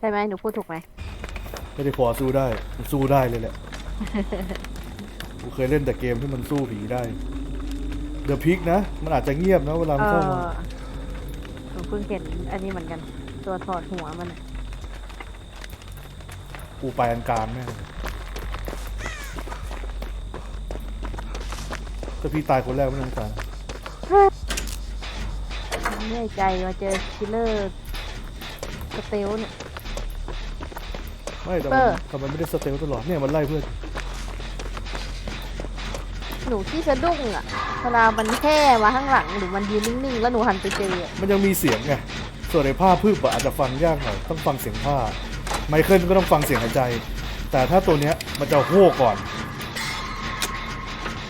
ใช่ไหมหนูพูดถูกไหมไม่ได้พอสู้ได้มันสู้ได้เลยแหละ กูเคยเล่นแต่เกมที่มันสู้ผีได้ เดอะพิกนะ มันอาจจะเงียบนะเวลามันเอเข้าอมา หนูเพิ่งเห็นอันนี้เหมือนกัน ตัวถอดหัวมันอะกูไปอันกลางแน่เลยถ้าพี่ตายคนแรกไม่ต้องการเหนื่อยใจมาเจอคิลเลอร์สเตลเนี่ย ไม่แต่เปมัอนร์แต่มันไม่ได้สเตลตลอดเนี่ยมันไล่เพื่อนหนูที่สะดุ้งอะเวลามันแค่มาข้างหลังหรือมันยืนนิ่งๆ แล้วหนูหันไปเจออะมันยังมีเสียงไงส่วนในผ้าพืบอะอาจจะฟังยากหน่อยต้องฟังเสียงผ้า ไมเคิลก็ต้องฟังเสียงหายใจ แต่ถ้าตัวเนี้ยมันจะโห่ก่อน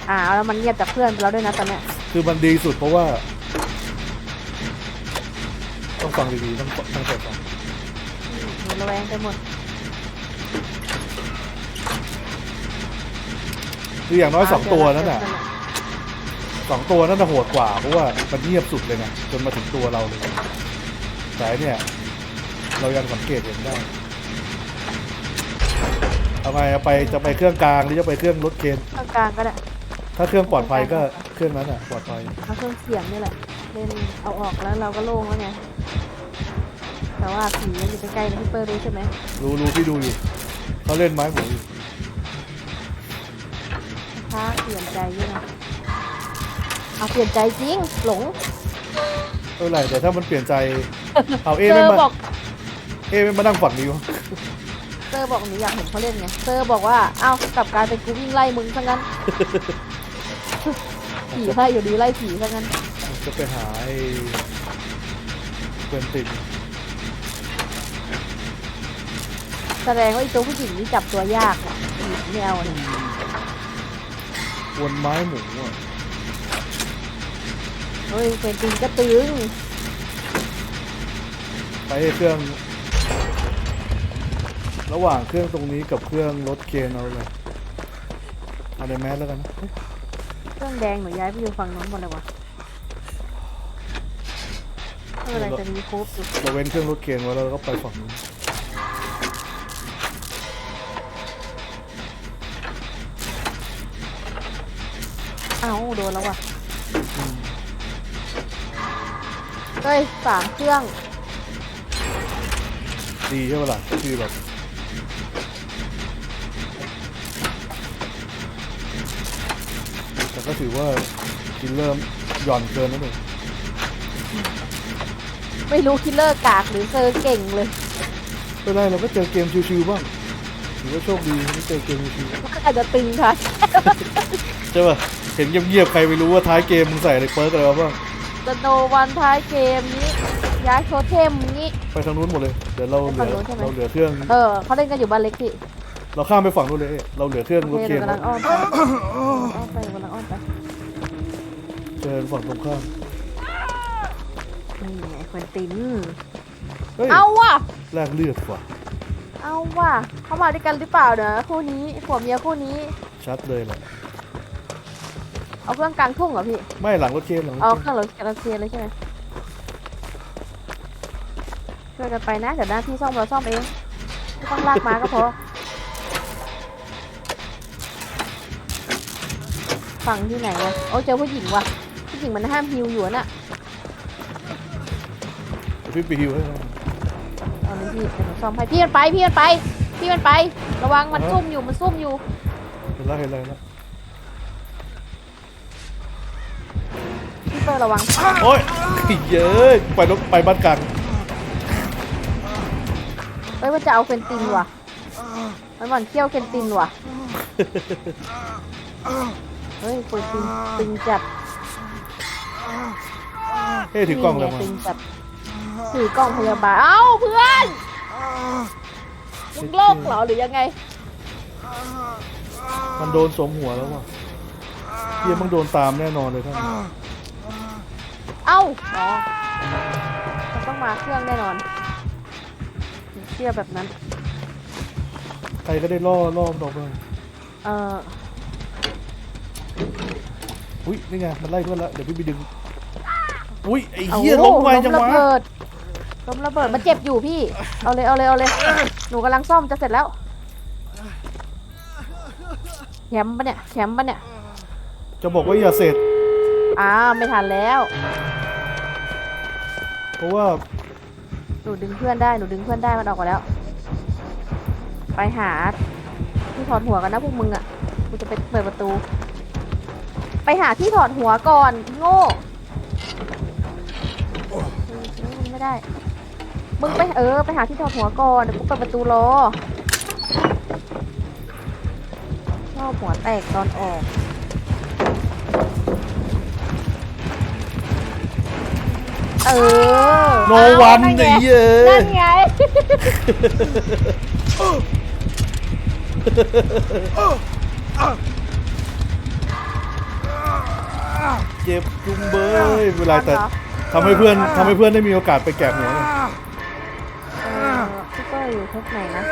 อ่าแล้วมันเงียบจากเพื่อนไปแล้วด้วยนะตอนเนี้ยคือมันดีสุดเพราะว่า ต้องฟังดีๆต้องตั้งใจฟังหนูระแวงไปหมด คืออย่างน้อยสองตัวนั้นน่ะสองตัวนั้นน่ะโหดกว่าเพราะว่ามันเงียบสุดเลยไงจนมาถึงตัวเราเลยแต่อันเนี่ย เรายังสังเกตเห็นได้เอาไงเอาไปจะไปเครื่องกลางหรือจะไปเครื่องรถเคนข้างกลางก็ได้ถ้าเครื่องปลอดภัยก็เครื่องนั้นอะปลอดภัยเอาเครื่องเสียงนี่แหละเล่นเอาออกแล้วเราก็โล่งแล้วไงแต่ว่าผีมันอยู่ใกล้ๆนะพี่เปอร์รู้ใช่ไหมรู้รู้ที่ดูอยู่เขาเล่นไม้หมูอยู่ พระเปลี่ยนใจด้วยนะเอาเปลี่ยนใจจริง หลงไม่เป็นไรแต่ถ้ามันเปลี่ยนใจ เอาเอเซอไม่ร์มาบอก เอไม่มานั่งฝั่งนี้วะเซอร์บอกหนูอยากเห็นเขาเล่นไง เซอร์บอกว่า เอ้ากลับกลายเป็นกูวิ่งไล่มึงซะงั้น ผีไล่อยู่ดีไล่ผีซะงั้น จะไปหาไอ้เวนตินแสดงว่าไอ้ตัวผู้หญิงนี่จับตัวยากอะผีไม่เอาเนี่ย วนไม้หมูอะเฮ้ยเป็นจริงก็ตึงไปเครื่อง ระหว่างเครื่องตรงนี้กับเครื่องรถเคนเอาเลยเอาในแมสแล้วกันนะเอ๊ะเครื่องแดงหนูย้ายไปอยู่ฝั่งนู้นหมดเลยวะเมื่อไหรจะมีครบอยู่เราเว้นเครื่องรถเคนไว้แล้วเราก็ไปฝั่งนู้น เอ้าโดนแล้วว่ะเฮ้ยสามเครื่อง ดีใช่ไหมล่ะคือแบบแต่ก็ถือว่ากินเริ่มหย่อนเกินนิดหนึ่งไม่รู้คิลเลอร์กากหรือเซอร์เก่งเลยไม่เป็นไรเราก็เจอเกมชิวๆบ้างถือว่าโชคดีที่เจอเกมชิวๆอาจจะตึงค่ะ ใช่ป่ะเห็นเงียบๆใครไม่รู้ว่าท้ายเกมมึงใส่อะไรเปิร์กอะไรมาบ้างสโนวันท้ายเกมนี้ย้ายโทเทมนี้ ไปทางนู้นหมดเลย เดี๋ยวเราเหไปลืฝั่องนู้นใช่ไหมเราเหลือเครื่องเออเขาเล่นกันอยู่บ้านเล็กพี่เราข้ามไปฝั่งนู้นเลย เราเหลือเครื่องโอรถเคเคนเดี๋ยวกำลังอ้อมไปอ้อมไปกำลังอ้อมไปเจอฝั่งตรงข้ามนี่ไงควนตินเฮ้ยเอาว่ะแลกเลือดกว่าเอาว่ะเข้ามาด้วยกันหรือเปล่าเนอะคู่นี้ผัวเมียคู่นี้ ชัดเลยแหละ เอาเครื่องกลางทุ่งเหรอพี่ ไม่หลังรถเคนหลังรถเอาเคนเครื่องรถกระเทียนเลยใช่ไหมช่วยกันไปนะเดี๋ยวหน้าที่ซ่อมเราซ่อมเองไม่ต้องลากมาก็พอ ฝั่งที่ไหนอะโอ้เจอผู้หญิงว่ะ ผู้หญิงมันห้ามฮิวอยู่อะน่ะเดี๋ยวพี่ไปฮิวให้นะเอาเลยพี่เดี๋ยวหนูซ่อมให้พี่มันไปพี่มันไป พี่มันไประวังมันซุ่มอยู่มันซุ่มอยู่ เห็นแล้วเห็นแล้วเห็นแล้ว พี่เปิดระวังโอ้ยเย้ยไปรถไปบ้านกลางเอ้ยมันจะเอาเฟนตินว่ะ มันหมันเคี้ยวเฟนตินว่ะ เฮ้ยเฟนตินตึงจัดเฮ้ยถือกล้องเลยนี่มาไตึงจัดถือกล้องพยาบาล เอ้าเพื่อนมึงโลกเหรอหรือยังไง มันโดนสมหัวแล้วว่ะเฮียมันโดนตามแน่นอนเลยท่าน เอ้าอ๋อมันต้องมาเครื่องแน่นอนเชื่อแบบนั้น ใครก็ได้ล่อล่อมันออกไปเอออุ้ยนี่ไงมันไล่เพื่อนแล้วเดี๋ยวพี่ไปดึงอุ้ยไอ้เอาเหี้ยล้มไวจังระวะเบิดล้มระเบิด มันเจ็บอยู่พี่ เอาเลย เอาเลย เอาเลย หนูกำลังซ่อมจะเสร็จแล้วแคมป์ปะเนี่ยแคมป์ปะเนี่ย จะบอกว่าอย่าเสร็จ อ้าว ไม่ทันแล้ว เพราะว่าหนูดึงเพื่อนได้หนูดึงเพื่อนได้มันออกมาแล้ว ไปหาที่ถอดหัวกันนะพวกมึงอะกูจะไปเปิดประตู ไปหาที่ถอดหัวก่อน โง่ไม่ได้ มึงไปเออไปหาที่ถอดหัวก่อนเดี๋ยวกูเปิดประตูรอชอบหัวแตกตอนออก เออโนวันเอาไอ้ไงเหี้ยนั่นไง เจ็บจุงเบยเวลาแต่ทำให้เพื่อนทำให้เพื่อนได้มีโอกาสไปแกะหัวไงเออพี่เปอร์อยู่เทปไหนนะ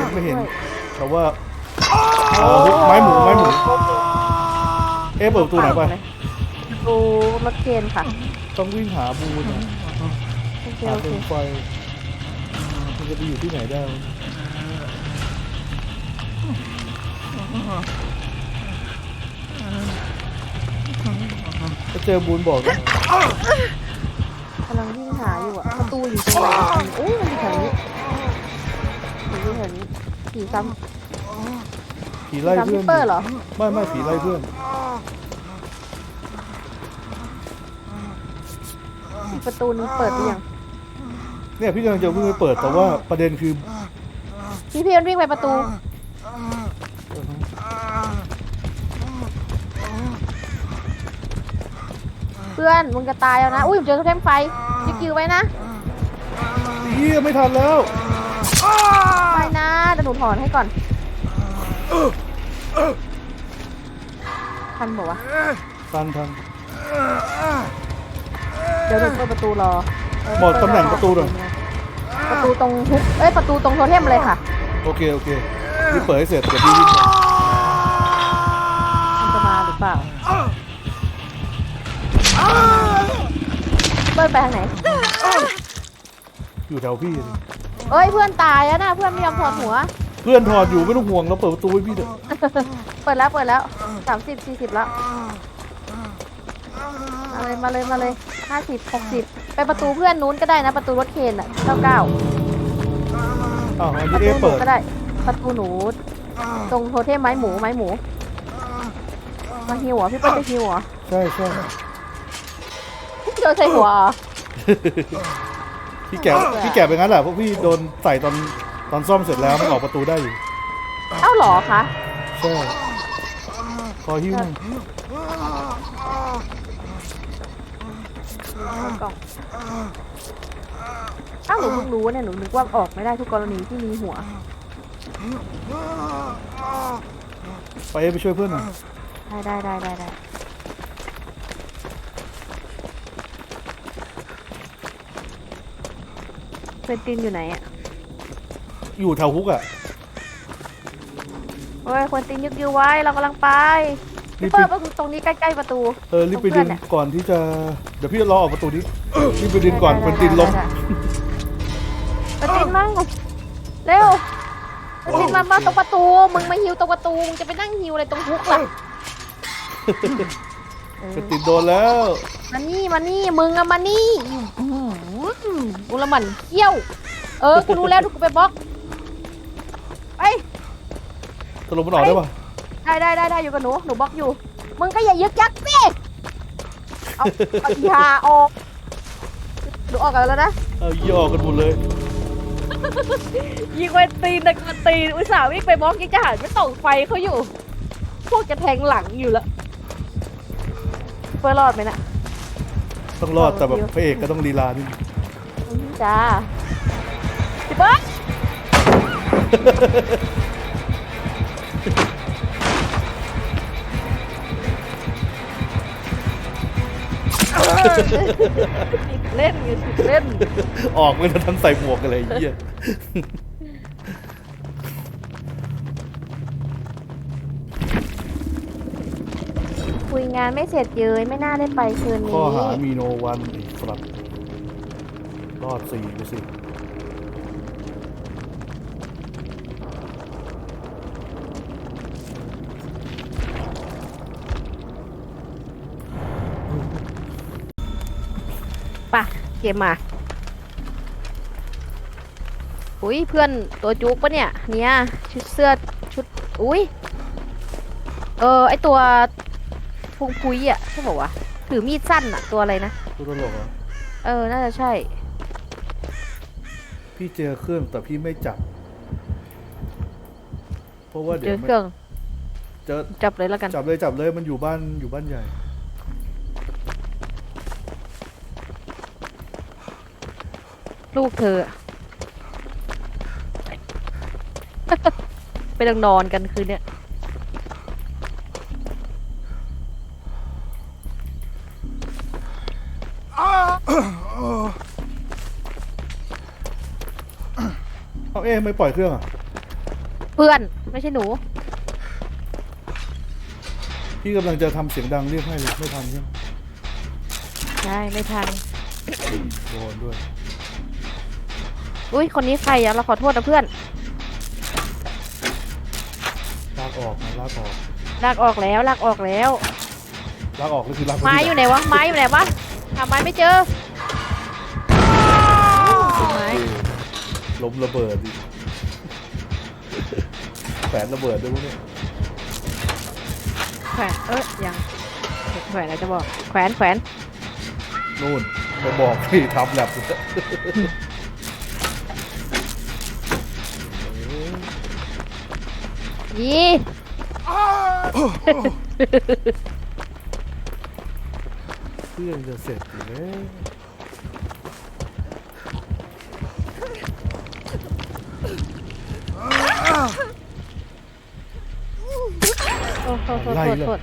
ยังไม่เห็นแต่ว่าเอาไม้หมูไม้หมู เอ๊ะเปิดประตูไหนไป ประตูรถเคนค่ะต้องวิ่งหาบูนอะโอเคหาโอเปเคนไฟมันจะไปอยู่ที่ไหนได้วะถ้าเจอบูนบอกนะกำลังวิ่งหาอยู่อะประตูอยู่ตรงไหนโอ้ยมันอยู่แถวนี้มันอยู่แถวนี้ผีซ้ผีำไล่ซ้ำเพื่พี่อนเปอร์เหรอ ไม่ไม่ผีไล่เพื่อน อีก ประตูนึงเปิดหรือยังเนี่ยพี่กำลังจะวิ่งไปเปิดแต่ว่าประเด็นคือพี่พี่มันวิ่งไปประตู เพื่อนมึงจะตายแล้วนะ อุ้ยผมเจอโทเทมไฟยึดคิวไว้นะเฮียไม่ทันแล้วไม่นะเดี๋ยวหนูถอนให้ก่อนทันบอกว่าวะทันทัน เดี๋ยวหนูเปิดประตูรอบอกตำแหน่งประตูหน่อย ประตูตรงทุกเอ้ยประตูตรงโทเทมเลยค่ะโอเคโอเคพี่เปิดให้เสร็จเดี๋ยวพี่วิ่งมามันจะมาหรือเปล่า เปิดไปทางไหน อยู่แถวพี่เลยเอ้ยเพื่อนตายแล้วนะเพื่อนไม่ยอมถอดหัว เพื่อนถอดอยู่ไม่ต้องห่วงเราเปิดประตูให้พี่เถอะเปิดแล้วเปิดแล้วสามสิบสี่สิบแล้วมา เลยมาเลยมาเลยห้าสิบหกสิบไปประตูเพื่อนนู้นก็ได้นะ ประตูรถเคนอะเก้าเก้าอ้าวอันประนี้ตูเอ๊ะหนูเปิดก็ได้ ประตูหนูตรงโทเทมไม้หมูไม้หมู มาฮิวเหรอพี่เปิ้ลจะฮิวเหรอใช่ใช่โดนใส่หัวเหรอพี่แกะพี่แกะไปงั้นแหละเพราะพี่โดนใส่ตอนตอนซ่อมเสร็จแล้วมันออกประตูได้อยู่เอ้าเหรอคะ ใช่คอหิ้วหน่ อยกล่องเอ้าหนูเพิ่งรู้เนี่ยหนูนึกว่าออกไม่ได้ทุกกรณีที่มีหัวไปไปช่วยเพื่อนหน่อยได้ได้ได้ได้ได้เฟนตินอยู่ไหนอะอยู่แถวฮุกอะเฮ้ยคนตินยึกยือไว้เรากำลังไป รีพี่บเปิไปดประตูตรงนี้ใกล้ๆประตูเออรีบไปตรงเพื่ดึอนงเนี่ยก่อนที่จะเดี๋ยวพี่รอออกประตูนี้ รีบไปดึงก่อนคนตินล้มเฟนตินมั่งเร็วเฟนตินมามาตรงประตู มึงมาฮิวตรงประตู มึงจะไปนั่งฮิวอะไรตรงฮุกล่ะเออคนตินโดนแล้วมานี่มานี่ มึงอะมานี่อื้อหือกูละหมันเขี้ยว เออ กูรู้แล้วดูกูไปบล็อกไปตกลงมันออกได้ปะ ได้ได้ได้ได้อยู่กับหนู หนูบล็อกอยู่ มึงก็อย่ายึกยักสิเอาเอาอย่าออกหนูออกกันแล้วนะ เอายี่ออกกันหมดเลย ยิงไปตีนตะกอนตีนอุตส่าห์วิ่งไปบล็อกยังจะหันไปต่องไฟเขาอยู่ พวกจะแทงหลังอยู่แล้วเพื่อรอดไหมน่ะ ต้องรอดแต่แบบพระเอกก็ต้องลีลานิดนึงอืมจ้าพี่เบิร์ด เล่นไงเล่น ออกไม่ทันใส่หมวกกันเลยไอ้เหี้ยคุยงานไม่เสร็จเยยไม่น่าได้ไปคืนข้อนี้หามีโนวันไอ้สัตว์รอดสี่ไปสิ เกมมา อุ้ยเพื่อนตัวจุกปะเนี่ย เนี่ย ชุดเสื้อชุด อุ้ย เออ ไอตัวพุงพุยอะใช่ป่าวะถือมีดสั้นอะ ตัวอะไรนะ ตัวตลกเหรอ เออ น่าจะใช่ พี่เจอเครื่องแต่พี่ไม่จับ เพราะว่าเจเดี๋ยอวเครื่อง เจอจับเลยแล้วกัน จับเลยจับเลยมันอยู่บ้านอยู่บ้านใหญ่ ลูกเธออะไปดังนอนกันคืนเนี้ยเอาเอ๊ะไม่ปล่อยเครื่องอะเพื่อนไม่ใช่หนู พี่กำลังจะทำเสียงดังเรียกให้เลยไม่ทันใช่ไหมใช่ ไม่ทัน โดนด้วย อุ้ยคนนี้ใครอะเราขอโทษนะเพื่อนลากออกนะลากออกลากออกแล้วลากออกแล้ว ลากออกก็คือลากไม้อยู่ไหนวะไม้อยู่ไหนวะหาไม้ไม่เจอไม้ล้มระเบิดดิแฝนระเบิดด้วยพวกเนี้ยแขวนเอ้ยยังแขวนอะไรจะบอก แขวนแขวนนู่นไปบอกที่ทำแลบ ยีเครื่องจะเสร็จอยู่แล้วโทษโทษโทษอะไรโทษ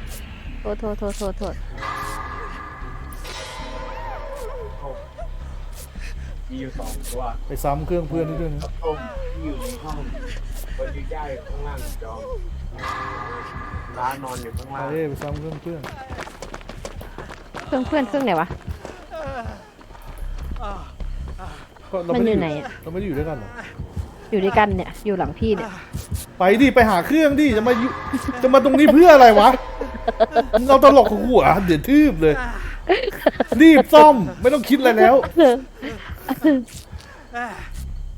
โทษโทษโทษโทษโทษมีอยู่สองตัวไปซ้ำเครื่องเพื่อนด้วยนะ ต้มที่อยู่ในห้อง คนยืนย่ายอยู่ข้างล่างจองร้านนอนอยู่ข้างล่างเอ้ไปซ้ำเครื่องเพื่อนเครื่องเพื่อนเครื่องไหนวะ ก็เรามันไม่อได้ยู่ไหนอะ เราไม่ได้อยู่ด้วยกันเหรอ อยู่ด้วยกันเนี่ย อยู่หลังพี่เนี่ย ไปดิไปหาเครื่องดิจะมาอยู่จะมาตรงนี้เพื่ออะไรวะ เราตลกของหัวเดี๋ยวทืบเลย รีบซ่อมไม่ต้องคิดอะไรแล้ว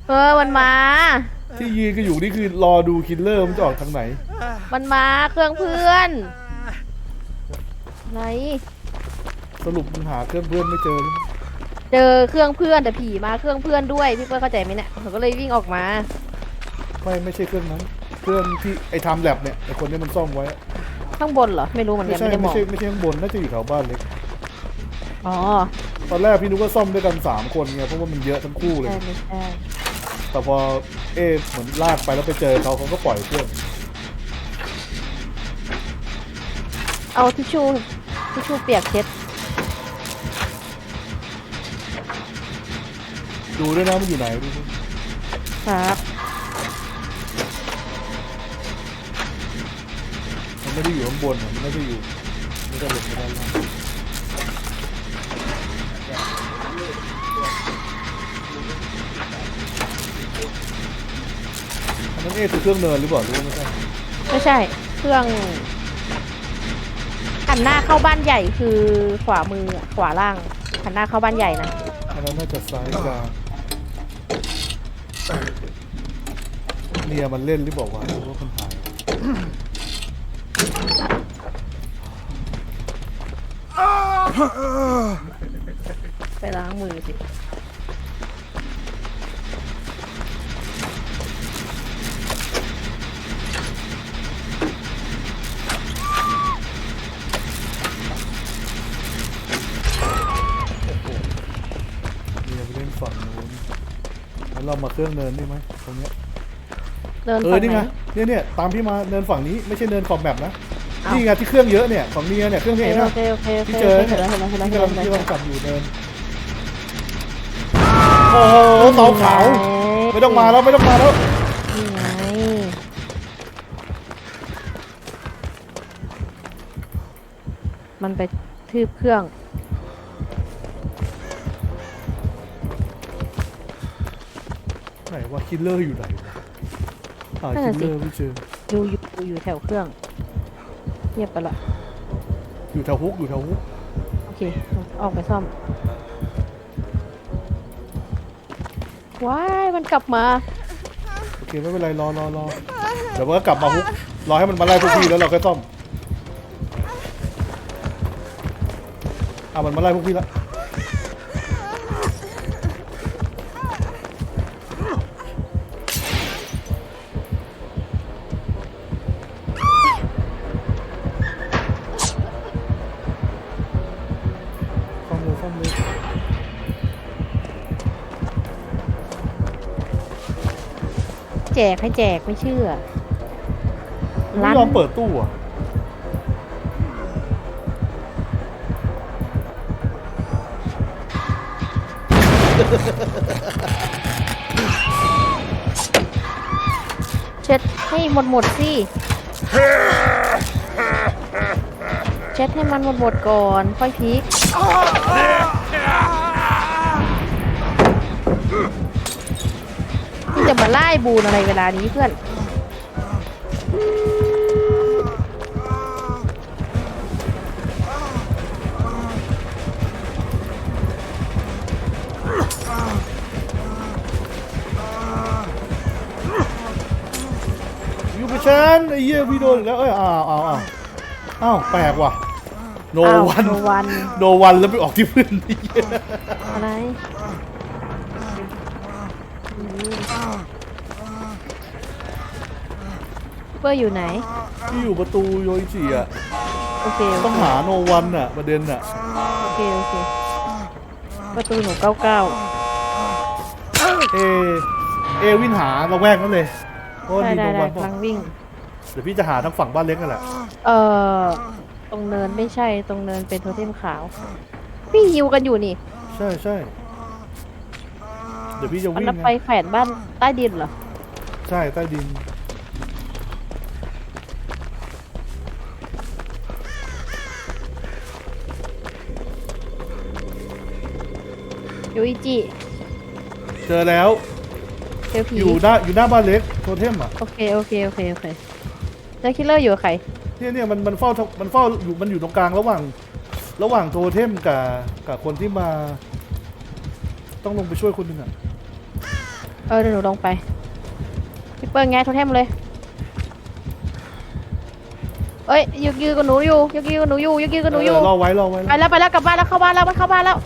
เออมันมา ที่ยืนก็อยู่นี่คือรอดูคิลเลอร์มันจะออกทางไหน มันมาเครื่องเพื่อนไหนสรุปมึงหาเครื่องเพื่อนไม่เจอเลยเจอเครื่องเพื่อนแต่ผีมาเครื่องเพื่อนด้วยพี่เปิ้ลเข้าใจไหมเนี่ยผมก็เลยวิ่งออกมา ไม่ไม่ใช่เครื่องนั้น เครื่องที่ไอ้ทำแลบเนี่ยไอ้คนนี้มันซ่อมไว้ข้างบนเหรอไม่รู้เหมือนไม่กันใช่ไม่ได้มไม่องใช่ไม่ใช่ข้างบนน่าจะอยู่แถวบ้านเล็กอ๋อตอนแรกพี่นึกว่าซ่อมด้วยกันสามคนไงเพราะว่ามันเยอะทั้งคู่เลย ใช่ไม่ใช่ แต่พอเอ๊ะเหมือนลากไปแล้วไปเจอเขาเขาก็ปล่อยเครื่องเอาทิชชู่ทิชชู่เปียกเช็ดดูด้วยนะมันอยู่ไหนดูดิครับมันไม่ได้อยู่ข้างบนอะมันไม่ได้อยู่ไม่ได้หลบไม่ได้ล่าง นนั้นเอ๊ะคือเครื่องเนินหรือเปล่าหรือว่าไม่ใช่ไม่ใช่ เครื่องหันหน้าเข้าบ้านใหญ่คือขวามืออะขวาล่างหันหน้าเข้าบ้านใหญ่นะอันนั้นน่าจะซ้ายกลางเนี่ยมันเล่นหรือเปล่าวะหรือว่ามันหายไปล้างมือสิ เรามาเครื่องเนินได้ไหมตรงเนี้ยเดินเออฝั่งนี่ไหไงนเนี่ยเนี่ยตามพี่มาเนินฝั่งนี้ไม่ใช่เนินขอบแมปนะอ้าวนี่ไงที่เครื่องเยอะเนี่ยของเนียเนี่ยเครื่องโอเนีเคยโอนะ เคโอเคโอเคที่เจอ เห็นแล้วเห็นแล้วเห็นแล้วที่เห็นกำแล้ลัวงเห็นที่แล้วกำลังจับอยู่เนินโอ้โหเสาขาวไม่ต้องมาแล้วไม่ต้องมาแล้วนี่ไงมันไปทืบเครื่อง ไหนว่าคิลเลอร์อยู่ไหนวะหาคิลเลอร์ไม่เจอ อยู่อยู่อยู่แถวเครื่องเงียบไปละอยู่แถวฮุกอยู่แถวฮุกโอเคออกไปซ่อมว้ายมันกลับมา โอเคไม่เป็นไรรอรอรอเดี๋ยวมันก็กลับมาฮุกรอให้มันมาไล่พวกพี่แล้วเราก็ซ่อมอะมันมาไล่พวกพี่ละ แจกให้แจกไม่เชื่อไม่ยอมเปิดตู้อะเช็ดให้หมดหมดๆสิเช็ดให้มันหมดหมดๆก่อนค่อยพลิกที่ จะมาไล่บูนอะไรเวลานี้เพื่อน ยูไปชันไอ้เหี้ยพี่โดนอีกแล้วเอ้ยอ้าวอ้าวอ้าวอ้าวแปลกว่ะโนอ้าววัน no one โนวันแล้วไปออกที่พื้นไอ้เหี้ยอะไร เปอร์อยู่ไหน ที่อยู่ประตูโยอิจิอะ โอเคโอต้องเคหาโนวันอะ ประเด็นอะ โอเคโอเค ประตูหนูเก้าเก้า เอ เอวินหาเราแวกนั่นเลยเพราะว่าได้มีได้โนได้วันบอกกำลังวิ่ง เดี๋ยวพี่จะหาทั้งฝั่งบ้านเล็กกันแหละ เอ่อ ตรงเนินไม่ใช่ ตรงเนินเป็นโทเทมขาว พี่ฮิวกันอยู่นี่ ใช่ใช่ เดี๋ยวพี่จะอันวิ่งนั้นไงไปแขวนบ้านใต้ดินเหรอ ใช่ใต้ดิน ยูอิจิเจอแล้วเจอผีอยู่หน้าอยู่หน้าบ้านเล็กโทเทมอะโอเคโอเคโอเคโอเคเจอคิลเลอร์อยู่กับใคร เนี่ยเนี่ยมันมันเฝ้ามันเฝ้าอยู่มันอยู่ตรงกลางระหว่าง ระหว่างโทเทมกับกับคนที่มา ต้องลงไปช่วยคนหนึ่งอะเออเดี๋ยวหนูลงไปพี่เปิ้ลไงโทเทมเลยเอ้ยยูกิวกับหนูอยู่ยูกิวกับหนูอยู่ยูกิวกับหนูอยู่เออรอไว้รอไว้ ไปแล้วไปแล้วกลับบ้านแล้วเข้าบ้านแล้วมันเข้าบ้านแล้ว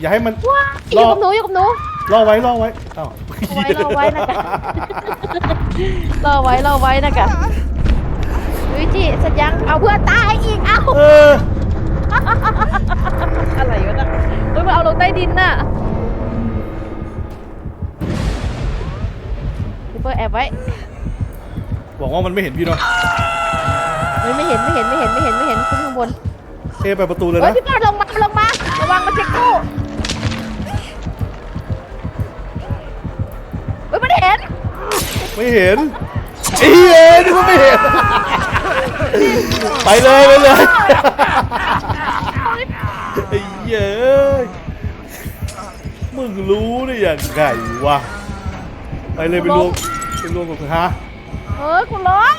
อย่าให้มัน ว้าอรอยู่กับหนูอยู่กับหนูรอไว้รอไว้อ้าวรอไว้รอไว้นะจ๊ะรอไว้รอไว้นะกะวิจิสัญญังเอาเพื่อนตายอีกเอาเออ อะไรวะนะเฮ้ยมันเอาลงใต้ดินน่ะพี่เปิ้ลแอบไว้บอกว่ามันไม่เห็นพี่เนาะเฮ้ยไม่เห็นไม่เห็นไม่เห็นไม่เห็นไม่เห็นขึ้นข้างบนเอไปประตูเลยเฮ้ยนะพี่เปิ้ลลงมาลงมาระวังมันเช็คตู้เฮ้ยมันเห็น ไม่เห็นไอ้เหี้ยนี่มันไม่เห็น ไปเลยไปเลย ไอ้เหี้ยเอ้ยมึงรู้ได้ยังไงวะ ไปเลยไปรวมไปรวมกับฮะเฮ้ยคุณร้อน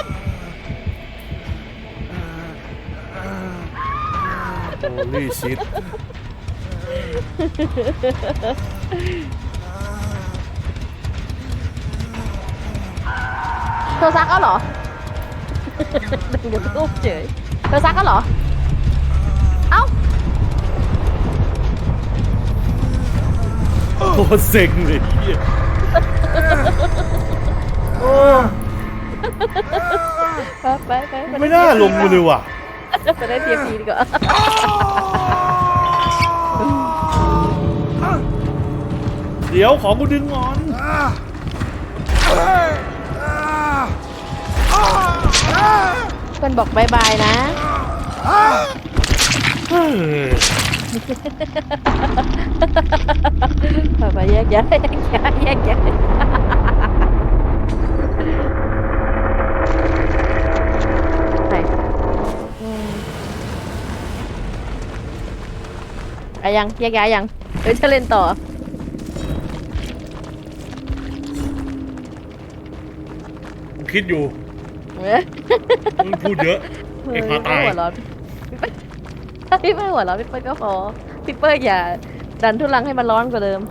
โอ้ลี่ชิตเธอซักก็เหรอดูบนรูปเฉยเธอซักก็เหรอเอ้ โคตรเซ็งเลยเหี้ยโอ้ไปไปไปไม่น่าลงมาเลยว่ะ ไปได้เทียพีดีกว่าเดี๋ยวของกูดึงก่อน เพื่อนบอกบายบายนะ เฮ้ย ไปแยกย้ายแยกย้ายแยกย้ายไหนอะยังแยกย้ายยังเดี๋ยวจะเล่นต่อคิดอยู่เอ๊ะ มึงพูดเยอะ เอ็กพาตาย พี่เปิ้ลหัวร้อนพี่เปิ้ลก็พอพี่เปิ้ลอย่าดันทุลังให้มันร้อนกว่าเดิม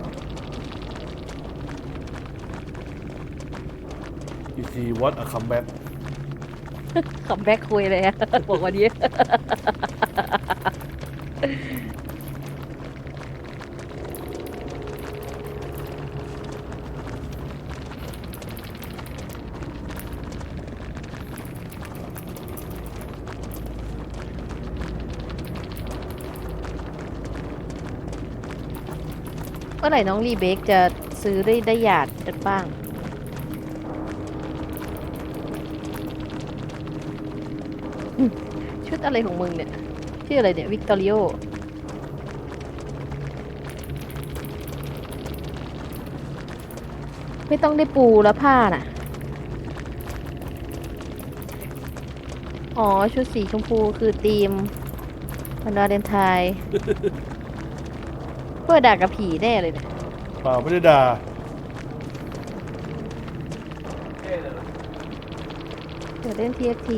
อีทีวัดอะคัมแบ็กขับแบ็คคุยเลยอะบอกวันนี้ มื่อไหร่น้องรีเบคจะซื้อได้ได้หยาดกันบ้างชุดอะไรของมึงเนี่ยชื่ออะไรเนี่ยวิกตอริโอไม่ต้องได้ปูแล้วผ้าน่ะ อ๋อ ชุดสีชมพูคือธีมวันวาเลนไทน์ เพื่อด่ากับผีแน่เลยเนี่ยเปล่าไม่ได้ด่าเท่เลยเหรอเดี๋ยวเล่น TFT